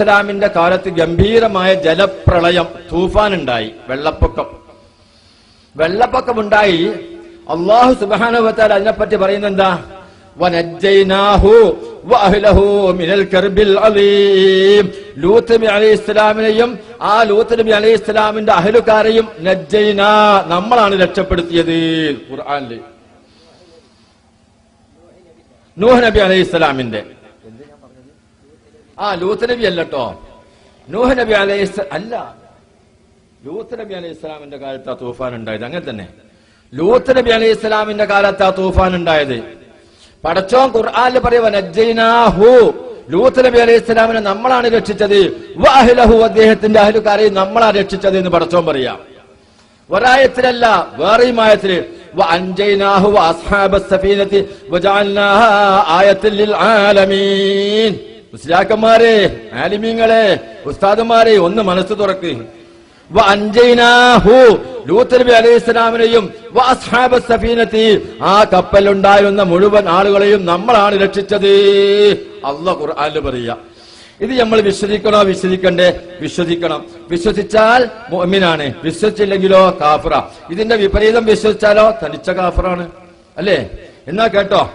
ഇസ്ലാമിന്റെ കാലത്ത് ഗംഭീരമായ ജലപ്രളയം തൂഫാൻ ഉണ്ടായി വെള്ളപ്പൊക്കം. വെള്ളപ്പൊക്കം ഉണ്ടായി അള്ളാഹു സുബാനുവത്താൽ അതിനെപ്പറ്റി പറയുന്ന എന്താ ഇസ്ലാമിനെയും ആ ലൂത്ത് നബി അലൈഹി ഇസ്ലാമിന്റെ അഹലുകാരെയും നമ്മളാണ് രക്ഷപ്പെടുത്തിയത് ഖുർആനിൽ നൂഹ് നബി അലൈഹി ഇസ്ലാമിന്റെ ആ ലൂത്ത് നബി അല്ലട്ടോ നൂഹ് നബി അലൈഹി ഇസ്ല- അല്ല ലൂത്ത് നബി അലൈഹി ഇസ്ലാമിന്റെ കാലത്ത് ആ തൂഫാൻ ഉണ്ടായത് അങ്ങനെ തന്നെ ലൂത്ത് നബി അലൈഹി ഇസ്ലാമിന്റെ കാലത്ത് ആ തൂഫാൻ ഉണ്ടായത് പടച്ചോൻ ഖുർആനിൽ പറയുക നജ്ജൈനാഹു ലൂത്ത് നബി അലൈഹി ഇസ്ലാമിനെ നമ്മളാണ് രക്ഷിച്ചത് വഅഹ്ലഹു അദ്ദേഹത്തിന്റെ അഹലുകാരെയും നമ്മളാണ് രക്ഷിച്ചത് എന്ന് പടച്ചോൻ പറയാം ഒരായത്തിലല്ല വേറെയും ആയത്തില് وأنجيناه وأصحاب السفينة وجعلناها آية للعالمين മുസ്ലിയാക്കന്മാരെ ആലിമീങ്ങളെ ഉസ്താദന്മാരെ ഒന്ന് മനസ്സ് തുറക്ക്. യും ലൂത്ത് നബി അലൈഹി ഇസ്ലാമിനെയും വഅസ്ഹാബ സഫീനത്തി ആ കപ്പലുണ്ടായിരുന്ന മുഴുവൻ ആളുകളെയും നമ്മളാണ് രക്ഷിച്ചത്. അല്ല ഖുർആനിൽ ഇത് നമ്മൾ വിശ്വസിക്കണോ? വിശ്വസിക്കണ്ടേ? വിശ്വസിക്കണം. വിശ്വസിച്ചാൽ മുഅ്മിനാണ്. വിശ്വസിച്ചില്ലെങ്കിലോ കാഫറ. ഇതിന്റെ വിപരീതം വിശ്വസിച്ചാലോ? തനിച്ച കാഫറാണ്. അല്ലേ? എന്നാ കേട്ടോ?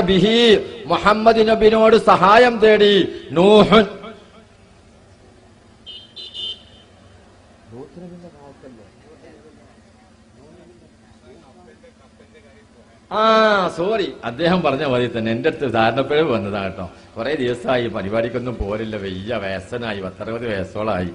ബിഹി മുഹമ്മദ് നബിനോട് സഹായം തേടി നൂഹുൻ. ആ സോറി. അദ്ദേഹം പറഞ്ഞ മതി തന്നെ എന്റെ അടുത്ത് ധാരണപ്പിഴവ് വന്നതാട്ടോ കുറെ ദിവസമായി പരിപാടിക്കൊന്നും പോരില്ല. വയ്യ വയസ്സനായി പത്തറുപത് വയസ്സോളായി.